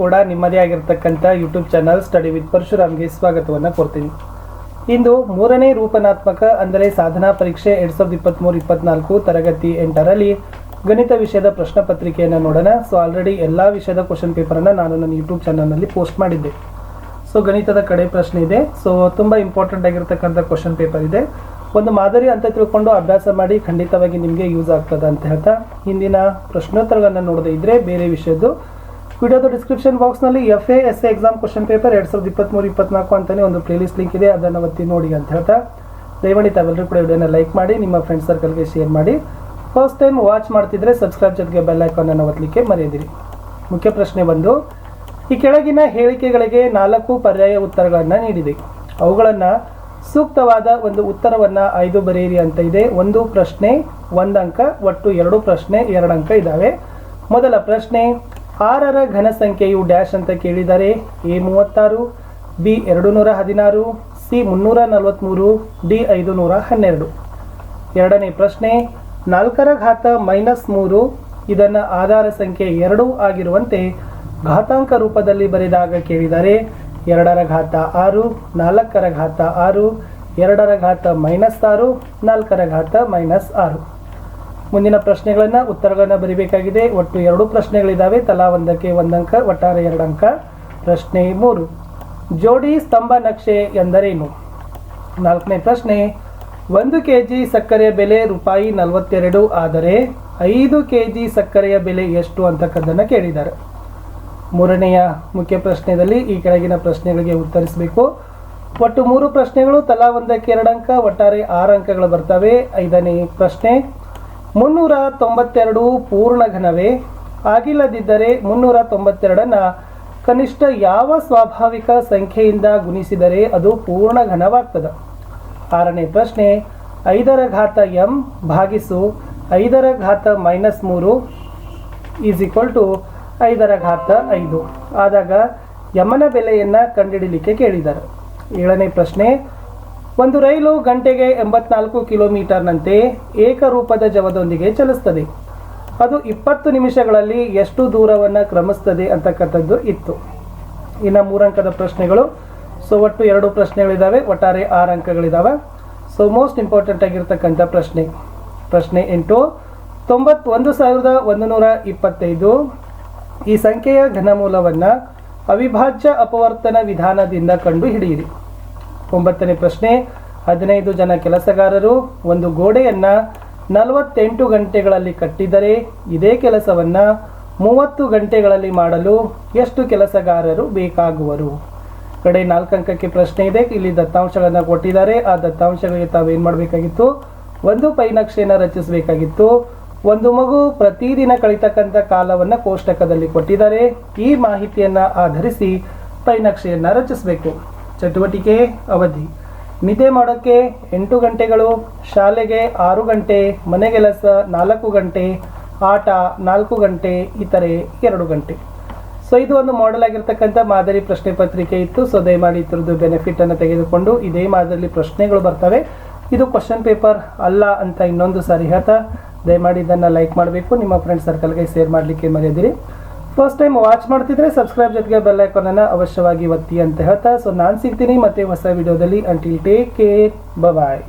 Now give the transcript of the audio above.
ಕೂಡ ನಿಮ್ಮದೇ ಆಗಿರ್ತಕ್ಕಂಥ ಯೂಟ್ಯೂಬ್ ಚಾನಲ್ ಸ್ಟಡಿ ವಿತ್ ಪರಶುರಾಮ್ಗೆ ಸ್ವಾಗತವನ್ನು ಕೊಡ್ತೀನಿ ಇಂದು ಮೂರನೇ ರೂಪನಾತ್ಮಕ ಅಂದರೆ ಸಾಧನಾ ಪರೀಕ್ಷೆ ಎರಡ್ ಸಾವಿರದ ಇಪ್ಪತ್ತ್ಮೂರು ಇಪ್ಪತ್ನಾಲ್ಕು ತರಗತಿ ಎಂಟರಲ್ಲಿ ಗಣಿತ ವಿಷಯದ ಪ್ರಶ್ನೆ ಪತ್ರಿಕೆಯನ್ನು ನೋಡೋಣ. ಸೊ ಆಲ್ರೆಡಿ ಎಲ್ಲ ವಿಷಯದ ಕ್ವಶನ್ ಪೇಪರನ್ನು ನಾನು ನನ್ನ ಯೂಟ್ಯೂಬ್ ಚಾನಲ್ನಲ್ಲಿ ಪೋಸ್ಟ್ ಮಾಡಿದ್ದೆ. ಸೊ ಗಣಿತದ ಕಡೆ ಪ್ರಶ್ನೆ ಇದೆ. ಸೊ ತುಂಬ ಇಂಪಾರ್ಟೆಂಟ್ ಆಗಿರ್ತಕ್ಕಂಥ ಕ್ವಶನ್ ಪೇಪರ್ ಇದೆ. ಒಂದು ಮಾದರಿ ಅಂತ ತಿಳ್ಕೊಂಡು ಅಭ್ಯಾಸ ಮಾಡಿ ಖಂಡಿತವಾಗಿ ನಿಮಗೆ ಯೂಸ್ ಆಗ್ತದೆ ಅಂತ ಹೇಳ್ತಾ, ಹಿಂದಿನ ಪ್ರಶ್ನೋತ್ತರಗಳನ್ನು ನೋಡದೇ ಇದ್ರೆ ಬೇರೆ ವಿಷಯದ್ದು ವಿಡಿಯೋದ ಡಿಸ್ಕ್ರಿಪ್ಷನ್ ಬಾಕ್ಸ್ನಲ್ಲಿ F A S exam question paper ಎರಡು ಸಾವಿರದ ಇಪ್ಪತ್ತ್ಮೂರು ಇಪ್ಪತ್ನಾಲ್ಕು ಅಂತಲೇ ಒಂದು ಪ್ಲೇಲಿಸ್ಟ್ ಲಿಂಕ್ ಇದೆ. ಅದನ್ನು ಒತ್ತಿ ನೋಡಿ ಅಂತ ಹೇಳ್ತಾ. ದಯಮಾಡಿ ತಾವೆಲ್ಲರೂ ಕೂಡ ವಿಡಿಯೋನ ಲೈಕ್ ಮಾಡಿ, ನಿಮ್ಮ ಫ್ರೆಂಡ್ ಸರ್ಕಲ್ಗೆ ಶೇರ್ ಮಾಡಿ. ಫಸ್ಟ್ ಟೈಮ್ ವಾಚ್ ಮಾಡ್ತಿದ್ರೆ ಸಬ್ಸ್ಕ್ರೈಬ್ ಜೊತೆಗೆ ಬೆಲ್ ಐಕಾನನ್ನು ಒತ್ತಲಿಕ್ಕೆ ಮರೆಯದಿರಿ. ಮುಖ್ಯ ಪ್ರಶ್ನೆ ಬಂದು ಈ ಕೆಳಗಿನ ಹೇಳಿಕೆಗಳಿಗೆ ನಾಲ್ಕು ಪರ್ಯಾಯ ಉತ್ತರಗಳನ್ನು ನೀಡಿದೆ. ಅವುಗಳನ್ನು ಸೂಕ್ತವಾದ ಒಂದು ಉತ್ತರವನ್ನು ಆಯ್ದು ಬರೆಯಿರಿ ಅಂತ ಇದೆ. ಒಂದು ಪ್ರಶ್ನೆ ಒಂದು ಅಂಕ ಒಟ್ಟು ಎರಡು ಪ್ರಶ್ನೆ, ಎರಡು ಅಂಕ ಇದ್ದಾವೆ ಮೊದಲ ಪ್ರಶ್ನೆ ಆರರ ಘನ ಸಂಖ್ಯೆಯು ಡ್ಯಾಶ್ ಅಂತ ಕೇಳಿದರೆ ಎ ಮೂವತ್ತಾರು, ಬಿ ಎರಡು ನೂರ ಹದಿನಾರು, ಸಿ ಮುನ್ನೂರ ನಲವತ್ತ್ಮೂರು ಡಿ ಐದು ನೂರ ಹನ್ನೆರಡು. ಎರಡನೇ ಪ್ರಶ್ನೆ, ನಾಲ್ಕರ ಘಾತ ಮೈನಸ್ ಮೂರು, ಇದನ್ನು ಆಧಾರ ಸಂಖ್ಯೆ ಎರಡು ಆಗಿರುವಂತೆ ಘಾತಾಂಕ ರೂಪದಲ್ಲಿ ಬರೆದಾಗ ಕೇಳಿದರೆ ಎರಡರ ಘಾತ ಆರು, ನಾಲ್ಕರ ಘಾತ ಆರು, ಎರಡರ ಘಾತ ಮೈನಸ್ ಆರು, ನಾಲ್ಕರ ಘಾತ ಮೈನಸ್ ಆರು. ಮುಂದಿನ ಪ್ರಶ್ನೆಗಳನ್ನು ಉತ್ತರಗಳನ್ನು ಬರೀಬೇಕಾಗಿದೆ. ಒಟ್ಟು ಎರಡು ಪ್ರಶ್ನೆಗಳಿದ್ದಾವೆ ತಲಾ ಒಂದಕ್ಕೆ ಒಂದಂಕ, ಒಟ್ಟಾರೆ ಎರಡು ಅಂಕ ಪ್ರಶ್ನೆ ಮೂರು. ಜೋಡಿ ಸ್ತಂಭ ನಕ್ಷೆ ಎಂದರೇನು? ನಾಲ್ಕನೇ ಪ್ರಶ್ನೆ, ಒಂದು ಕೆ ಜಿ ಸಕ್ಕರೆಯ ಬೆಲೆ ರೂಪಾಯಿ ನಲವತ್ತೆರಡು ಆದರೆ ಐದು ಕೆ ಜಿ ಸಕ್ಕರೆಯ ಬೆಲೆ ಎಷ್ಟು ಅಂತಕ್ಕದ್ದನ್ನು ಕೇಳಿದ್ದಾರೆ. ಮೂರನೆಯ ಮುಖ್ಯ ಪ್ರಶ್ನೆಯಲ್ಲಿ ಈ ಕೆಳಗಿನ ಪ್ರಶ್ನೆಗಳಿಗೆ ಉತ್ತರಿಸಬೇಕು. ಒಟ್ಟು ಮೂರು ಪ್ರಶ್ನೆಗಳು, ತಲಾ ಒಂದಕ್ಕೆ ಎರಡು ಅಂಕ ಒಟ್ಟಾರೆ ಆರು ಅಂಕಗಳು ಬರ್ತವೆ. ಐದನೇ ಪ್ರಶ್ನೆ ಮುನ್ನೂರ ತೊಂಬತ್ತೆರಡು ಪೂರ್ಣ ಘನವೇ. ಆಗಿಲ್ಲದಿದ್ದರೆ ಮುನ್ನೂರ ತೊಂಬತ್ತೆರಡನ್ನು ಕನಿಷ್ಠ ಯಾವ ಸ್ವಾಭಾವಿಕ ಸಂಖ್ಯೆಯಿಂದ ಗುಣಿಸಿದರೆ ಅದು ಪೂರ್ಣ ಘನವಾಗ್ತದೆ? ಆರನೇ ಪ್ರಶ್ನೆ, ಐದರ ಘಾತ ಎಂ ಭಾಗಿಸು ಐದರ ಘಾತ ಮೈನಸ್ ಮೂರು ಈಸ್ ಈಕ್ವಲ್ ಟು ಐದರ ಘಾತ ಐದು. ಆದಾಗ ಯಮನ ಬೆಲೆಯನ್ನು ಕಂಡುಹಿಡಿಯಲಿಕ್ಕೆ ಕೇಳಿದ್ದಾರೆ. ಏಳನೇ ಪ್ರಶ್ನೆ ಒಂದು ರೈಲು ಗಂಟೆಗೆ ಎಂಬತ್ನಾಲ್ಕು ಕಿಲೋಮೀಟರ್ನಂತೆ ಏಕರೂಪದ ಜವದೊಂದಿಗೆ ಚಲಿಸ್ತದೆ ಅದು ಇಪ್ಪತ್ತು ನಿಮಿಷಗಳಲ್ಲಿ ಎಷ್ಟು ದೂರವನ್ನು ಕ್ರಮಿಸ್ತದೆ ಅಂತಕ್ಕಂಥದ್ದು ಇತ್ತು. ಇನ್ನು ಮೂರಂಕದ ಪ್ರಶ್ನೆಗಳು. ಸೊ, ಒಟ್ಟು ಎರಡು ಪ್ರಶ್ನೆಗಳಿದ್ದಾವೆ ಒಟ್ಟಾರೆ ಆರು ಅಂಕಗಳಿದ್ದಾವೆ ಸೊ ಮೋಸ್ಟ್ ಇಂಪಾರ್ಟೆಂಟ್ ಆಗಿರ್ತಕ್ಕಂಥ ಪ್ರಶ್ನೆ. ಪ್ರಶ್ನೆ ಎಂಟು. ತೊಂಬತ್ತೊಂದು ಸಾವಿರದ ಒಂದು ನೂರ ಇಪ್ಪತ್ತೈದು. ಈ ಸಂಖ್ಯೆಯ ಘನಮೂಲವನ್ನು ಅವಿಭಾಜ್ಯ ಅಪವರ್ತನ ವಿಧಾನದಿಂದ ಕಂಡು ಹಿಡಿಯಿರಿ ಒಂಬತ್ತನೇ ಪ್ರಶ್ನೆ, ಹದಿನೈದು ಜನ ಕೆಲಸಗಾರರು ಒಂದು ಗೋಡೆಯನ್ನು ನಲವತ್ತೆಂಟು ಗಂಟೆಗಳಲ್ಲಿ ಕಟ್ಟಿದರೆ ಇದೇ ಕೆಲಸವನ್ನು ಮೂವತ್ತು ಗಂಟೆಗಳಲ್ಲಿ ಮಾಡಲು ಎಷ್ಟು ಕೆಲಸಗಾರರು ಬೇಕಾಗುವರು? ಕಡೆ ನಾಲ್ಕು ಅಂಕಕ್ಕೆ ಪ್ರಶ್ನೆ ಇದೆ. ಇಲ್ಲಿ ದತ್ತಾಂಶಗಳನ್ನು ಕೊಟ್ಟಿದ್ದಾರೆ. ಆ ದತ್ತಾಂಶಗಳಿಗೆ ತಾವೇನು ಮಾಡಬೇಕಾಗಿತ್ತು? ಒಂದು ಪೈನಕ್ಷೆಯನ್ನು ರಚಿಸಬೇಕಾಗಿತ್ತು. ಒಂದು ಮಗು ಪ್ರತಿದಿನ ಕಳಿತಕ್ಕಂಥ ಕಾಲವನ್ನು ಕೋಷ್ಟಕದಲ್ಲಿ ಕೊಟ್ಟಿದ್ದಾರೆ. ಈ ಮಾಹಿತಿಯನ್ನು ಆಧರಿಸಿ ಪೈನಕ್ಷೆಯನ್ನು ರಚಿಸಬೇಕು. ಚಟುವಟಿಕೆ ಅವಧಿ. ನಿದ್ದೆ ಮಾಡೋಕ್ಕೆ ಎಂಟು ಗಂಟೆಗಳು, ಶಾಲೆಗೆ ಆರು ಗಂಟೆ, ಮನೆಗೆಲಸ ನಾಲ್ಕು ಗಂಟೆ, ಆಟ ನಾಲ್ಕು ಗಂಟೆ, ಇತರೆ ಎರಡು ಗಂಟೆ. ಸೊ ಇದು ಒಂದು ಮಾಡೆಲ್ ಆಗಿರ್ತಕ್ಕಂಥ ಮಾದರಿ ಪ್ರಶ್ನೆ ಪತ್ರಿಕೆ ಇತ್ತು. ಸೊ ದಯಮಾಡಿ ಇದ್ರದ್ದು ಬೆನಿಫಿಟನ್ನು ತೆಗೆದುಕೊಂಡು ಇದೇ ಮಾದರಿಯಲ್ಲಿ ಪ್ರಶ್ನೆಗಳು ಬರ್ತವೆ. ಇದು ಕ್ವಶನ್ ಪೇಪರ್ ಅಲ್ಲ ಅಂತ ಇನ್ನೊಂದು ಸಾರಿ ಹೇಳ್ತಾ, ದಯಮಾಡಿ ಇದನ್ನು ಲೈಕ್ ಮಾಡಬೇಕು. ನಿಮ್ಮ ಫ್ರೆಂಡ್ ಸರ್ಕಲ್ಗೆ ಶೇರ್ ಮಾಡಲಿಕ್ಕೆ ಮರೆಯದಿರಿ. ಫಸ್ಟ್ ಟೈಮ್ ವಾಚ್ ಮಾಡ್ತಿದ್ರೆ ಸಬ್ಸ್ಕ್ರೈಬ್ ಜೊತೆಗೆ ಬೆಲ್ ಐಕಾನನ್ನು ಅವಶ್ಯವಾಗಿ ಒತ್ತಿ ಅಂತ ಹೇಳ್ತಾ. ಸೊ ನಾನು ಸಿಗ್ತೀನಿ ಮತ್ತೆ ಹೊಸ ವಿಡಿಯೋದಲ್ಲಿ ಅಂಟಿಲ್ ಟೇಕ್ ಕೇರ್ ಬಾಯ್